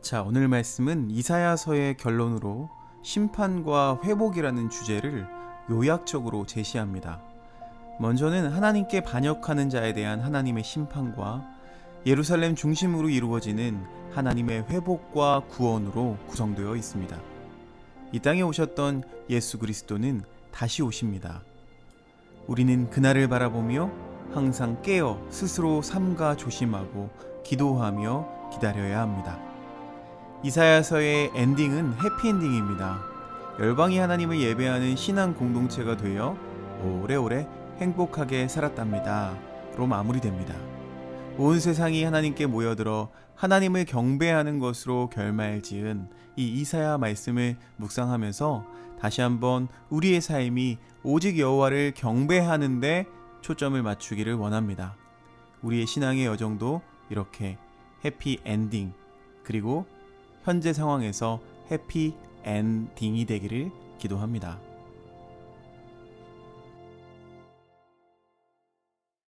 자, 오늘 말씀은 이사야서의 결론으로 심판과 회복이라는 주제를 요약적으로 제시합니다. 먼저는 하나님께 반역하는 자에 대한 하나님의 심판과 예루살렘 중심으로 이루어지는 하나님의 회복과 구원으로 구성되어 있습니다. 이 땅에 오셨던 예수 그리스도는 다시 오십니다. 우리는 그날을 바라보며 항상 깨어 스스로 삼가 조심하고 기도하며 기다려야 합니다. 이사야서의 엔딩은 해피엔딩입니다. 열방이 하나님을 예배하는 신앙 공동체가 되어 오래오래 행복하게 살았답니다. 로 마무리됩니다. 온 세상이 하나님께 모여들어 하나님을 경배하는 것으로 결말 지은 이 이사야 말씀을 묵상하면서 다시 한번 우리의 삶이 오직 여호와를 경배하는데 초점을 맞추기를 원합니다. 우리의 신앙의 여정도 이렇게 해피 엔딩 그리고 현재 상황에서 해피 엔딩이 되기를 기도합니다.